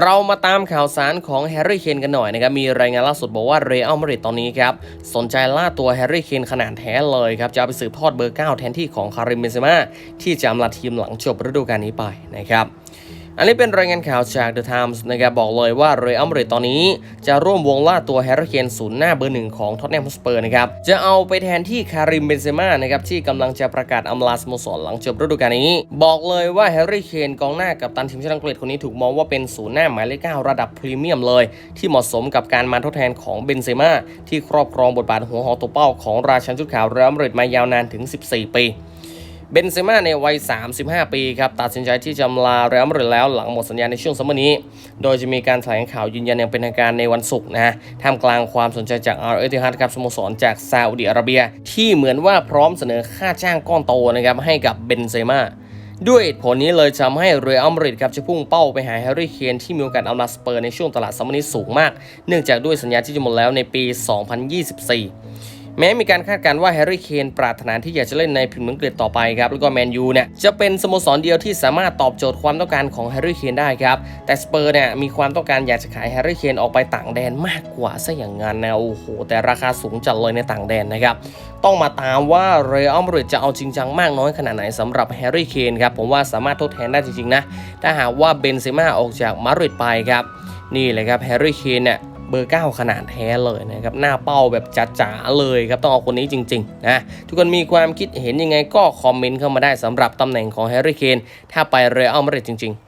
เรามาตามข่าวสารของแฮร์รี่เคนกันหน่อยนะครับ มีรายงานล่าสุดบอกว่าเรอัลมาดริดตอนนี้ครับ สนใจล่าตัวแฮร์รี่เคนขนาดแท้เลยครับ จะเอาไปสืบทอดเบอร์ 9 แทนที่ของคาริมเบนเซม่าที่จะอำลาทีมหลังจบฤดูกาลนี้ไปนะครับ อันนี้เป็นรายงานข่าวจาก The Times นะครับบอกเลยว่าเรอัลมาดริดตอนนี้ จะร่วมวงล่าตัวแฮร์รี่เคนศูนย์หน้าเบอร์หนึ่งของท็อตแนมฮอสเปอร์นะครับจะเอาไปแทนที่คาริมเบนเซม่านะครับที่กำลังจะประกาศอำลาสโมสรหลังจบฤดูกาลนี้ บอกเลยว่าแฮร์รี่เคนกองหน้ากับตันทีมชาติอังกฤษคนนี้ถูกมองว่าเป็นศูนย์หน้าหมายเลขเก้าระดับพรีเมียมเลย ที่เหมาะสมกับการมาทดแทนของเบนเซม่าที่ครอบครองบทบาทหัวหอกตัวเป้าของราชันชุดขาวเรอัลมาดริดมายาวนานถึง 14 ปี เบนเซม่าในวัย 35 ปีครับตัดสินใจที่จะลาเรอัลมาดริดแล้วหลังหมดสัญญาในช่วงซัมเมอร์นี้ โดยจะมีการแถลงข่าวยืนยันอย่างเป็นทางการในวันศุกร์นะฮะท่ามกลางความสนใจจากอาร์เอติฮัดครับสโมสรจากซาอุดิอาระเบีย ที่เหมือนว่าพร้อมเสนอค่าจ้างก้อนโตนะครับให้กับเบนเซม่าด้วยผลนี้เลยทำให้เรอัลมาดริดครับจะพุ่งเป้าไปหาแฮร์รี่เคนที่มีโอกาสเอาลาสเปอร์ในช่วงตลาดซัมเมอร์นี้สูงมาก เนื่องจากด้วยสัญญาที่จะหมดแล้วในปี 2024 แม้มีการคาดการณ์ว่าแฮร์รี่เคนปรารถนาที่อยากจะเล่นในพรีเมียร์ลีกต่อไปครับแล้วก็แมนยูเนี่ยจะเป็นสโมสรเดียวที่สามารถตอบโจทย์ความต้องการของแฮร์รี่เคนได้ครับแต่สเปอร์เนี่ยมีความต้องการอยากจะขายแฮร์รี่เคนออกไปต่างแดนมากกว่าซะอย่างนั้นนะโอ้โหแต่ราคาสูงจัดเลยในต่างแดนนะครับต้องมาตามว่าเรอัลมาดริดจะเอาจริงจังมากน้อยขนาดไหนสำหรับแฮร์รี่เคนครับผมว่าสามารถทดแทนได้จริงๆนะถ้าหากว่าเบนเซม่าออกจากมาดริดไปครับนี่เลยครับแฮร์รี่เคนเนี่ย บอร์ 9 ขนาดแท้เลยนะครับหน้าเป้าแบบจ๋าๆเลยครับต้องเอาคนนี้จริงๆนะทุกคนมีความคิดเห็นยังไงก็คอมเมนต์เข้ามาได้สำหรับตำแหน่งของแฮร์รี่เคนถ้าไปเรอัลมาดริดจริง ๆ